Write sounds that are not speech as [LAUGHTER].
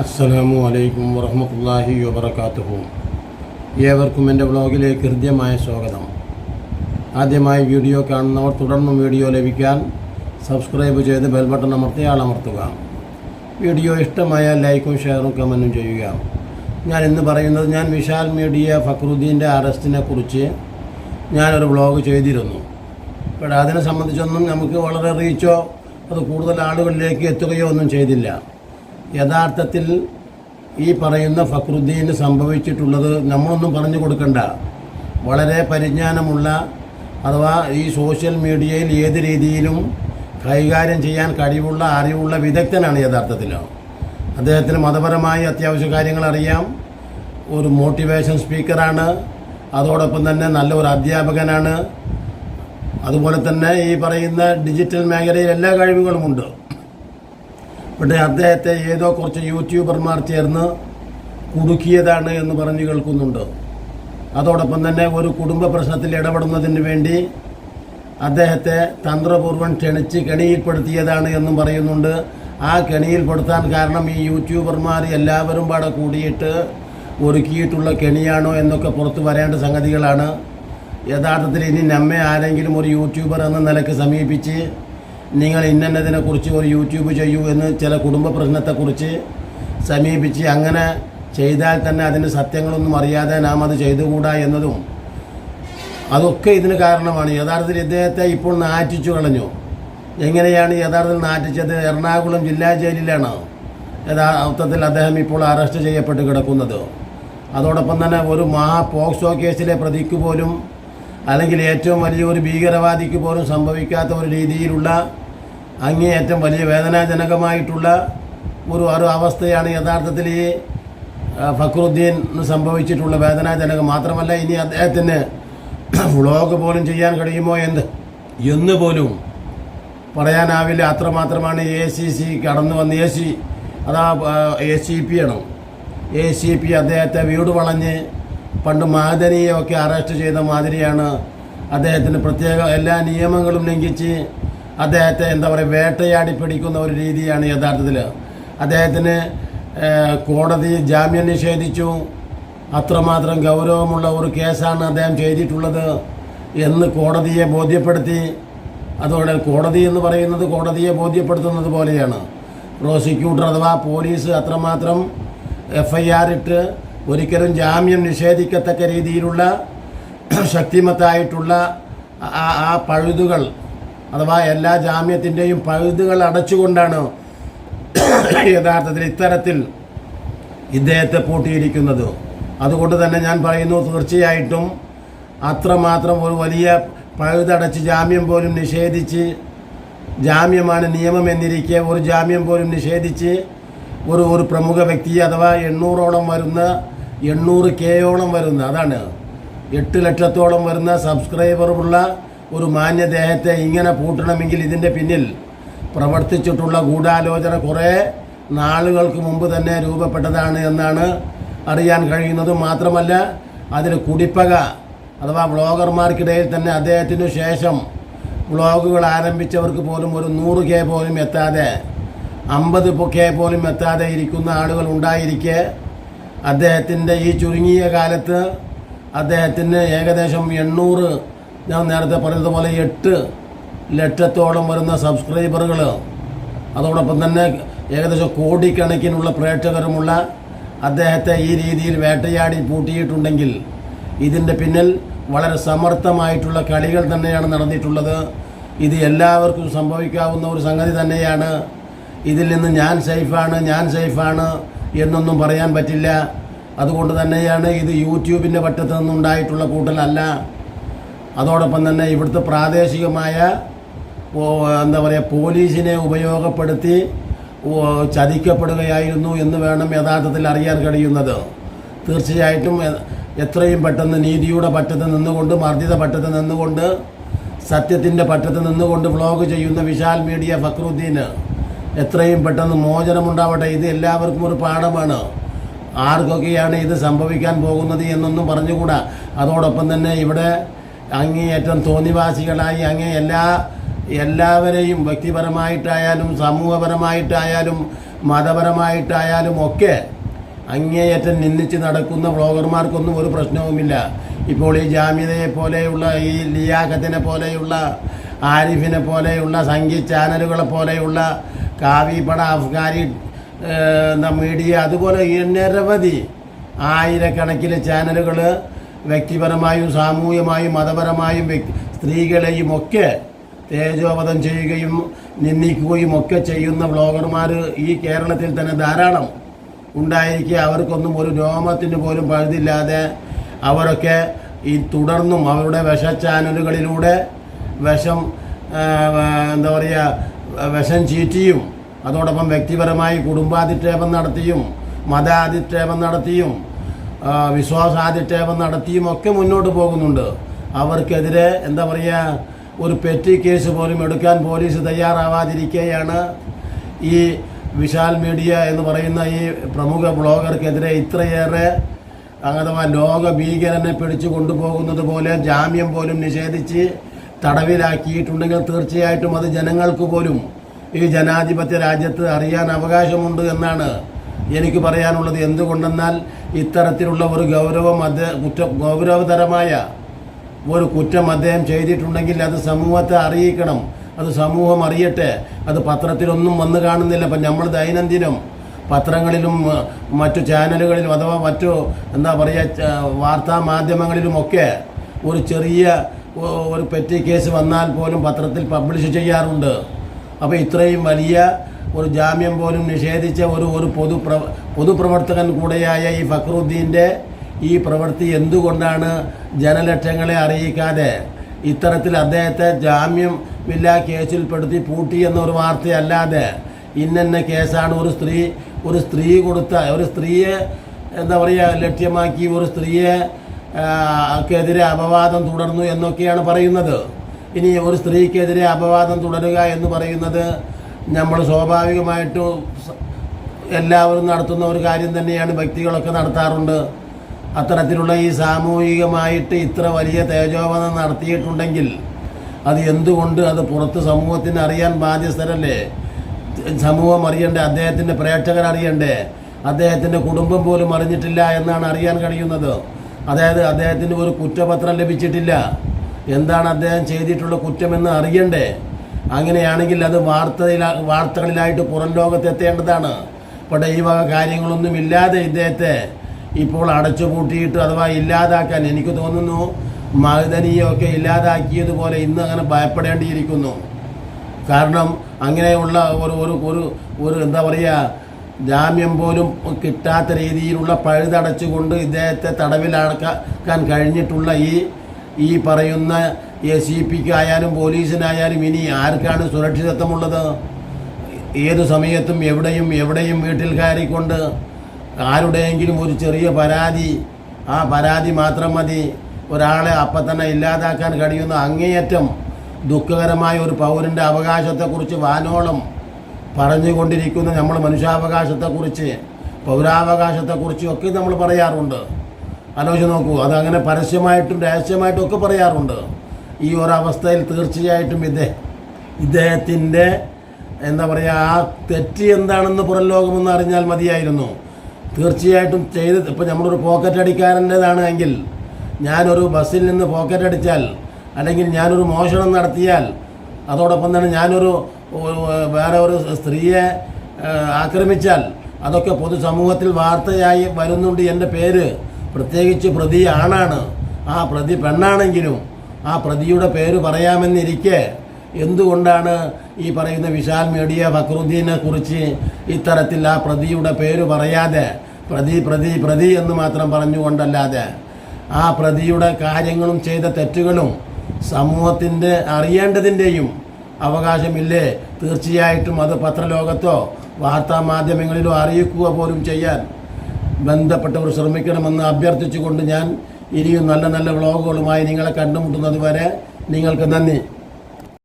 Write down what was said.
അസ്സലാമു അലൈക്കും വറഹമത്തല്ലാഹി വബർക്കാത്തുഹു ഏവർക്കും എന്റെ വ്ളോഗിലേക്ക് ഹൃദ്യമായ സ്വാഗതം. ആദ്യമായി വീഡിയോ കാണുന്നവർ തുടർന്നും വീഡിയോ ലഭിക്കാൻ സബ്സ്ക്രൈബ് ചെയ്ത് ബെൽ ബട്ടൺ അമർത്തി ആളമർത്തുക. വീഡിയോ ഇഷ്ടമായാൽ ലൈക്കും ഷെയറും കമന്റും ചെയ്യുക. ഞാൻ ഇന്ന് പറയുന്നത് ഞാൻ വിശാൽ മീഡിയ ഫക്രുദ്ദീന്റെ അറസ്റ്റിനെ കുറിച്ച് ഞാനൊരു വ്ളോഗ് ചെയ്തിരുന്നു. പക്ഷേ അതിനെ സംബന്ധിച്ചൊന്നും നമുക്ക് വളരെ റീച്ചോ അത് കൂടുതൽ ആളുകളിലേക്ക് എത്തുകയോ ഒന്നും ചെയ്തില്ല. യഥാർത്ഥത്തിൽ ഈ പറയുന്ന ഫക്രുദ്ദീന് സംഭവിച്ചിട്ടുള്ളത് നമ്മളൊന്നും പറഞ്ഞു കൊടുക്കണ്ട. വളരെ പരിജ്ഞാനമുള്ള അഥവാ ഈ സോഷ്യൽ മീഡിയയിൽ ഏത് രീതിയിലും കൈകാര്യം ചെയ്യാൻ കഴിവുള്ള അറിവുള്ള വിദഗ്ധനാണ് യഥാർത്ഥത്തിൽ. അദ്ദേഹത്തിന് മതപരമായി അത്യാവശ്യ കാര്യങ്ങൾ അറിയാം. ഒരു മോട്ടിവേഷൻ സ്പീക്കറാണ്. അതോടൊപ്പം തന്നെ നല്ലൊരു അധ്യാപകനാണ്. അതുപോലെ തന്നെ ഈ പറയുന്ന ഡിജിറ്റൽ മേഖലയിൽ എല്ലാ കഴിവുകളുമുണ്ട്. പക്ഷേ അദ്ദേഹത്തെ ഏതോ കുറച്ച് യൂട്യൂബർമാർ ചേർന്ന് കുടുക്കിയതാണ് എന്ന് പറഞ്ഞു കേൾക്കുന്നുണ്ട്. അതോടൊപ്പം തന്നെ ഒരു കുടുംബ പ്രശ്നത്തിൽ ഇടപെടുന്നതിന് വേണ്ടി അദ്ദേഹത്തെ തന്ത്രപൂർവം ക്ഷണിച്ച് കെണിയിൽപ്പെടുത്തിയതാണ് എന്നും പറയുന്നുണ്ട്. ആ കെണിയിൽപ്പെടുത്താൻ കാരണം ഈ യൂട്യൂബർമാർ എല്ലാവരും പാടെ കൂടിയിട്ട് ഒരുക്കിയിട്ടുള്ള കെണിയാണോ എന്നൊക്കെ പുറത്ത് വരേണ്ട സംഗതികളാണ്. യഥാർത്ഥത്തിൽ ഇനി നമ്മെ ആരെങ്കിലും ഒരു യൂട്യൂബർ എന്ന നിലയ്ക്ക് സമീപിച്ച് നിങ്ങൾ ഇന്നതിനെക്കുറിച്ച് ഒരു യൂട്യൂബ് ചെയ്യൂ എന്ന് ചില കുടുംബ പ്രശ്നത്തെക്കുറിച്ച് സമീപിച്ച് അങ്ങനെ ചെയ്താൽ തന്നെ അതിന്റെ സത്യങ്ങളൊന്നും അറിയാതെ നാം അത് ചെയ്തുകൂടാ എന്നതും അതൊക്കെ ഇതിന് കാരണമാണ്. യഥാർത്ഥത്തിൽ ഇദ്ദേഹത്തെ ഇപ്പോൾ നാറ്റിച്ചു കളഞ്ഞു. എങ്ങനെയാണ് യഥാർത്ഥത്തിൽ നാറ്റിച്ചത്? എറണാകുളം ജില്ലാ ജയിലിലാണ് യഥാർത്ഥത്തിൽ അദ്ദേഹം ഇപ്പോൾ അറസ്റ്റ് ചെയ്യപ്പെട്ട് കിടക്കുന്നത്. അതോടൊപ്പം തന്നെ ഒരു മഹാ പോക്സോ കേസിലെ പ്രതിക്ക് പോലും അല്ലെങ്കിൽ ഏറ്റവും വലിയ ഒരു ഭീകരവാദിക്ക് പോലും സംഭവിക്കാത്ത ഒരു രീതിയിലുള്ള അങ്ങേയറ്റം വലിയ വേദനാജനകമായിട്ടുള്ള ഒരു ഒരു അവസ്ഥയാണ് യഥാർത്ഥത്തിൽ ഈ ഫക്രുദ്ദീൻ സംഭവിച്ചിട്ടുള്ള വേദനാജനകം. മാത്രമല്ല ഇനി അദ്ദേഹത്തിന് വ്ളോഗ് പോലും ചെയ്യാൻ കഴിയുമോ എന്ന് എന്ന് പോലും പറയാനാവില്ല. അത്രമാത്രമാണ് എ സി സി കടന്നു വന്ന് എ സി അതാ എ സി പി ആണ്. എ സി പി അദ്ദേഹത്തെ വീട് വളഞ്ഞ് പണ്ട് മാദനിയൊക്കെ അറസ്റ്റ് ചെയ്ത മാതിരിയാണ് അദ്ദേഹത്തിന് പ്രത്യേക എല്ലാ നിയമങ്ങളും ലംഘിച്ച് അദ്ദേഹത്തെ എന്താ പറയുക വേട്ടയാടി പിടിക്കുന്ന ഒരു രീതിയാണ് യഥാർത്ഥത്തിൽ. അദ്ദേഹത്തിന് കോടതി ജാമ്യം നിഷേധിച്ചു. അത്രമാത്രം ഗൗരവമുള്ള ഒരു കേസാണ് അദ്ദേഹം ചെയ്തിട്ടുള്ളത് എന്ന് കോടതിയെ ബോധ്യപ്പെടുത്തി. അതോടെ കോടതി എന്ന് പറയുന്നത് കോടതിയെ ബോധ്യപ്പെടുത്തുന്നത് പോലെയാണ്. പ്രോസിക്യൂട്ടർ അഥവാ പോലീസ് അത്രമാത്രം എഫ് ഐ ആർ ഇട്ട് ഒരിക്കലും ജാമ്യം നിഷേധിക്കത്തക്ക രീതിയിലുള്ള ശക്തിമത്തായിട്ടുള്ള ആ പഴുതുകൾ അഥവാ എല്ലാ ജാമ്യത്തിന്റെയും പഴുതുകൾ അടച്ചുകൊണ്ടാണ് [COUGHS] യഥാർത്ഥത്തിൽ ഇത്തരത്തിൽ ഇദ്ദേഹത്തെ പൂട്ടിയിരിക്കുന്നത്. അതുകൊണ്ട് തന്നെ ഞാൻ പറയുന്നു തീർച്ചയായിട്ടും അത്രമാത്രം ഒരു വലിയ പഴുതടച്ച് ജാമ്യം പോലും നിഷേധിച്ച് ജാമ്യമാണ് നിയമം എന്നിരിക്കെ ഒരു ജാമ്യം പോലും നിഷേധിച്ച് ഒരു ഒരു പ്രമുഖ വ്യക്തി അഥവാ എണ്ണൂറോളം വരുന്ന എണ്ണൂറ് കെയോളം വരുന്ന അതാണ് എട്ട് ലക്ഷത്തോളം വരുന്ന സബ്സ്ക്രൈബറുള്ള ഒരു മാന്യദേഹത്തെ ഇങ്ങനെ പൂട്ടണമെങ്കിൽ ഇതിന്റെ പിന്നിൽ പ്രവർത്തിച്ചിട്ടുള്ള ഗൂഢാലോചന കുറേ നാളുകൾക്ക് മുമ്പ് തന്നെ രൂപപ്പെട്ടതാണ് എന്നാണ് അറിയാൻ കഴിയുന്നത് മാത്രമല്ല അതിൽ കുടിപ്പക അഥവാ ബ്ലോഗർമാർക്കിടയിൽ തന്നെ അദ്ദേഹത്തിനു ശേഷം ബ്ലോഗുകൾ ആരംഭിച്ചവർക്ക് പോലും ഒരു നൂറ് കെ പോലും എത്താതെ അമ്പത് കെ പോലും എത്താതെ ഇരിക്കുന്ന ആളുകൾ ഉണ്ടായിരിക്കെ. അദ്ദേഹത്തിന്റെ ഈ ചുരുങ്ങിയ കാലത്ത് അദ്ദേഹത്തിന് ഏകദേശം എണ്ണൂറ് ഞാൻ നേരത്തെ പറഞ്ഞതുപോലെ എട്ട് ലക്ഷത്തോളം വരുന്ന സബ്സ്ക്രൈബറുകൾ അതോടൊപ്പം തന്നെ ഏകദേശം കോടിക്കണക്കിനുള്ള പ്രേക്ഷകരുമുള്ള അദ്ദേഹത്തെ ഈ രീതിയിൽ വേട്ടയാടി പൂട്ടിയിട്ടുണ്ടെങ്കിൽ ഇതിന്റെ പിന്നിൽ വളരെ സമർത്ഥമായിട്ടുള്ള കളികൾ തന്നെയാണ് നടന്നിട്ടുള്ളത്. ഇത് എല്ലാവർക്കും സംഭവിക്കാവുന്ന ഒരു സംഗതി തന്നെയാണ്. ഇതിൽ നിന്ന് ഞാൻ സേഫാണ് ഞാൻ സേഫാണ് എന്നൊന്നും പറയാൻ പറ്റില്ല. അതുകൊണ്ട് തന്നെയാണ് ഇത് യൂട്യൂബിന്റെ പറ്റത്തു നിന്നുണ്ടായിട്ടുള്ള കൂട്ടലല്ല. അതോടൊപ്പം തന്നെ ഇവിടുത്തെ പ്രാദേശികമായ എന്താ പറയുക പോലീസിനെ ഉപയോഗപ്പെടുത്തി ചതിക്കപ്പെടുകയായിരുന്നു എന്ന് വേണം യഥാർത്ഥത്തിൽ അറിയാൻ കഴിയുന്നത്. തീർച്ചയായിട്ടും എത്രയും പെട്ടെന്ന് നീതിയുടെ പറ്റത്ത് നിന്നുകൊണ്ട് മർദ്ദിത പറ്റത്ത് നിന്നുകൊണ്ട് സത്യത്തിന്റെ പറ്റത്ത് നിന്നുകൊണ്ട് വ്ളോഗ് ചെയ്യുന്ന വിശാൽ മീഡിയ ഫക്രുദ്ദീന് എത്രയും പെട്ടെന്ന് മോചനമുണ്ടാവട്ടെ. ഇത് എല്ലാവർക്കും ഒരു പാഠമാണ്. ആർക്കൊക്കെയാണ് ഇത് സംഭവിക്കാൻ പോകുന്നത് എന്നൊന്നും പറഞ്ഞുകൂടാ. അതോടൊപ്പം തന്നെ ഇവിടെ അങ്ങേയറ്റം തോന്നിവാസികളായി അങ്ങേ എല്ലാ എല്ലാവരെയും വ്യക്തിപരമായിട്ടായാലും സമൂഹപരമായിട്ടായാലും മതപരമായിട്ടായാലും ഒക്കെ അങ്ങേയറ്റം നിന്ദിച്ച് നടക്കുന്ന ബ്ലോഗർമാർക്കൊന്നും ഒരു പ്രശ്നവുമില്ല. ഇപ്പോൾ ഈ ജാമ്യതയെ പോലെയുള്ള ഈ ലിയാഖത്തിനെ പോലെയുള്ള ആരിഫിനെ പോലെയുള്ള സംഗീത ചാനലുകളെ പോലെയുള്ള കാവിപ്പട അഫ്ഗാനി ഏഹ്, എന്താ മീഡിയ അതുപോലെ നിരവധി ആയിരക്കണക്കിന് ചാനലുകൾ വ്യക്തിപരമായും സാമൂഹ്യമായും മതപരമായും സ്ത്രീകളെയും ഒക്കെ തേജോവധം ചെയ്യുകയും നിന്ദിക്കുകയും ഒക്കെ ചെയ്യുന്ന വ്ളോഗർമാർ ഈ കേരളത്തിൽ തന്നെ ധാരാളം ഉണ്ടായിരിക്കുക അവർക്കൊന്നും ഒരു രോമത്തിന് പോലും പഴുതില്ലാതെ അവരൊക്കെ ഈ തുടർന്നും അവരുടെ വിഷ ചാനലുകളിലൂടെ വിഷം എന്താ പറയുക വിഷം ചീറ്റിയും അതോടൊപ്പം വ്യക്തിപരമായി കുടുംബാധിക്ഷേപം നടത്തിയും മതാധിക്ഷേപം നടത്തിയും ആ, വിശ്വാസാധിക്ഷേപം നടത്തിയും ഒക്കെ മുന്നോട്ട് പോകുന്നുണ്ട്. അവർക്കെതിരെ എന്താ പറയുക ഒരു പെറ്റി കേസ് പോലും എടുക്കാൻ പോലീസ് തയ്യാറാവാതിരിക്കുകയാണ് ഈ വിശാൽ മീഡിയ എന്ന് പറയുന്ന ഈ പ്രമുഖ ബ്ലോഗർക്കെതിരെ ഇത്രയേറെ അഥവാ ലോക ഭീകരനെ പിടിച്ചു കൊണ്ടുപോകുന്നത് പോലെ ജാമ്യം പോലും നിഷേധിച്ച് തടവിലാക്കിയിട്ടുണ്ടെങ്കിൽ തീർച്ചയായിട്ടും അത് ജനങ്ങൾക്ക് പോലും ഈ ജനാധിപത്യ രാജ്യത്ത് അറിയാൻ അവകാശമുണ്ട് എന്നാണ് എനിക്ക് പറയാനുള്ളത്. എന്തുകൊണ്ടെന്നാൽ ഇത്തരത്തിലുള്ള ഒരു ഗൗരവം അദ്ദേഹം കുറ്റ ഗൗരവതരമായ ഒരു കുറ്റം അദ്ദേഹം ചെയ്തിട്ടുണ്ടെങ്കിൽ അത് സമൂഹത്തെ അറിയിക്കണം. അത് സമൂഹം അറിയട്ടെ. അത് പത്രത്തിലൊന്നും വന്നു കാണുന്നില്ല. അപ്പം നമ്മൾ ദൈനംദിനം പത്രങ്ങളിലും മറ്റു ചാനലുകളിലും അഥവാ മറ്റു എന്താ പറയുക വാർത്താ മാധ്യമങ്ങളിലുമൊക്കെ ഒരു ചെറിയ ഒരു പെറ്റി കേസ് വന്നാൽ പോലും പത്രത്തിൽ പബ്ലിഷ് ചെയ്യാറുണ്ട്. അപ്പോൾ ഇത്രയും വലിയ ഒരു ജാമ്യം പോലും നിഷേധിച്ച ഒരു ഒരു പൊതു പൊതുപ്രവർത്തകൻ കൂടെയായ ഈ ഫക്രുദ്ദീന്റെ ഈ പ്രവൃത്തി എന്തുകൊണ്ടാണ് ജനലക്ഷങ്ങളെ അറിയിക്കാതെ ഇത്തരത്തിൽ അദ്ദേഹത്തെ ജാമ്യമില്ലാ കേസിൽപ്പെടുത്തി പൂട്ടി എന്നൊരു വാർത്തയല്ലാതെ ഇന്നെന്ന കേസാണ് ഒരു സ്ത്രീ ഒരു സ്ത്രീ കൊടുത്ത ഒരു സ്ത്രീയെ എന്താ പറയുക ലക്ഷ്യമാക്കി ഒരു സ്ത്രീയെ ക്കെതിരെ അപവാദം തുടർന്നു എന്നൊക്കെയാണ് പറയുന്നത്. ഇനി ഒരു സ്ത്രീക്കെതിരെ അപവാദം തുടരുക എന്ന് പറയുന്നത് നമ്മൾ സ്വാഭാവികമായിട്ടും എല്ലാവരും നടത്തുന്ന ഒരു കാര്യം തന്നെയാണ് വ്യക്തികളൊക്കെ നടത്താറുണ്ട്. അത്തരത്തിലുള്ള ഈ സാമൂഹികമായിട്ട് ഇത്ര വലിയ തേജോവധം നടത്തിയിട്ടുണ്ടെങ്കിൽ അത് എന്തുകൊണ്ട് അത് പുറത്ത് സമൂഹത്തിന് അറിയാൻ ബാധ്യസ്ഥരല്ലേ? സമൂഹം അറിയണ്ടേ? അദ്ദേഹത്തിന്റെ പ്രേക്ഷകർ അറിയണ്ടേ? അദ്ദേഹത്തിന്റെ കുടുംബം പോലും അറിഞ്ഞിട്ടില്ല എന്നാണ് അറിയാൻ കഴിയുന്നത്. അതായത് അദ്ദേഹത്തിന് ഒരു കുറ്റപത്രം ലഭിച്ചിട്ടില്ല. എന്താണ് അദ്ദേഹം ചെയ്തിട്ടുള്ള കുറ്റമെന്ന് അറിയണ്ടേ? അങ്ങനെയാണെങ്കിൽ അത് വാർത്തയില വാർത്തകളിലായിട്ട് പുറം ലോകത്തെത്തേണ്ടതാണ് പക്ഷേ ഈ വക കാര്യങ്ങളൊന്നും ഇല്ലാതെ ഇദ്ദേഹത്തെ ഇപ്പോൾ അടച്ചുപൂട്ടിയിട്ട് അഥവാ ഇല്ലാതാക്കാൻ എനിക്ക് തോന്നുന്നു മഹദനിയൊക്കെ ഇല്ലാതാക്കിയതുപോലെ ഇന്ന് അങ്ങനെ ഭയപ്പെടേണ്ടിയിരിക്കുന്നു. കാരണം അങ്ങനെയുള്ള ഒരു ഒരു ഒരു ഒരു എന്താ പറയുക ജാമ്യം പോലും കിട്ടാത്ത രീതിയിലുള്ള പഴുതടച്ചുകൊണ്ട് ഇദ്ദേഹത്തെ തടവിലടക്കാൻ കഴിഞ്ഞിട്ടുള്ള ഈ ഈ പറയുന്ന എ സി പിക്ക് ആയാലും പോലീസിനായാലും ഇനി ആർക്കാണ് സുരക്ഷിതത്വമുള്ളത്? ഏത് സമയത്തും എവിടെയും എവിടെയും വീട്ടിൽ കയറിക്കൊണ്ട് ആരുടെയെങ്കിലും ഒരു ചെറിയ പരാതി ആ പരാതി മാത്രം മതി. ഒരാളെ അപ്പം തന്നെ ഇല്ലാതാക്കാൻ കഴിയുന്ന അങ്ങേയറ്റം ദുഃഖകരമായ ഒരു പൗരന്റെ അവകാശത്തെക്കുറിച്ച് വാനോളം പറഞ്ഞുകൊണ്ടിരിക്കുന്ന നമ്മൾ മനുഷ്യാവകാശത്തെക്കുറിച്ച് പൗരാവകാശത്തെക്കുറിച്ചും ഒക്കെ നമ്മൾ പറയാറുണ്ട്. ആലോചിച്ച് നോക്കൂ അതങ്ങനെ പരസ്യമായിട്ടും രഹസ്യമായിട്ടും ഒക്കെ പറയാറുണ്ട്. ഈ ഒരവസ്ഥയിൽ തീർച്ചയായിട്ടും ഇദ്ദേഹം ഇദ്ദേഹത്തിന്റെ എന്താ പറയുക ആ തെറ്റ് എന്താണെന്ന് പുറം ലോകമെന്ന് അറിഞ്ഞാൽ മതിയായിരുന്നു. തീർച്ചയായിട്ടും ചെയ്ത് ഇപ്പം നമ്മളൊരു പോക്കറ്റ് അടിക്കാരന്റെതാണ് എങ്കിൽ ഞാനൊരു ബസ്സിൽ നിന്ന് പോക്കറ്റ് അടിച്ചാൽ അല്ലെങ്കിൽ ഞാനൊരു മോഷണം നടത്തിയാൽ അതോടൊപ്പം തന്നെ ഞാനൊരു വേറെ ഒരു സ്ത്രീയെ ആക്രമിച്ചാൽ അതൊക്കെ പൊതുസമൂഹത്തിൽ വാർത്തയായി വരുന്നുണ്ട് എന്റെ പേര്. പ്രത്യേകിച്ച് പ്രതി ആണാണ്. ആ പ്രതി പെണ്ണാണെങ്കിലും ആ പ്രതിയുടെ പേര് പറയാമെന്നിരിക്കെ എന്തുകൊണ്ടാണ് ഈ പറയുന്ന വിശാൽ മീഡിയ ഫക്രുദ്ദീനെ കുറിച്ച് ഇത്തരത്തിൽ ആ പ്രതിയുടെ പേര് പറയാതെ പ്രതി പ്രതി പ്രതി എന്ന് മാത്രം പറഞ്ഞുകൊണ്ടല്ലാതെ ആ പ്രതിയുടെ കാര്യങ്ങളും ചെയ്ത തെറ്റുകളും സമൂഹത്തിന്റെ അറിയേണ്ടതിന്റെയും അവകാശമില്ലേ? തീർച്ചയായിട്ടും അത് പത്രലോകത്തോ വാർത്താ മാധ്യമങ്ങളിലോ അറിയിക്കുക പോലും ചെയ്യാൻ ബന്ധപ്പെട്ടവർ ശ്രമിക്കണമെന്ന് അഭ്യർത്ഥിച്ചുകൊണ്ട് ഞാൻ ഇനിയും നല്ല നല്ല വ്ളോഗുകളുമായി നിങ്ങളെ കണ്ടുമുട്ടുന്നത് വരെ നിങ്ങൾക്ക് നന്ദി.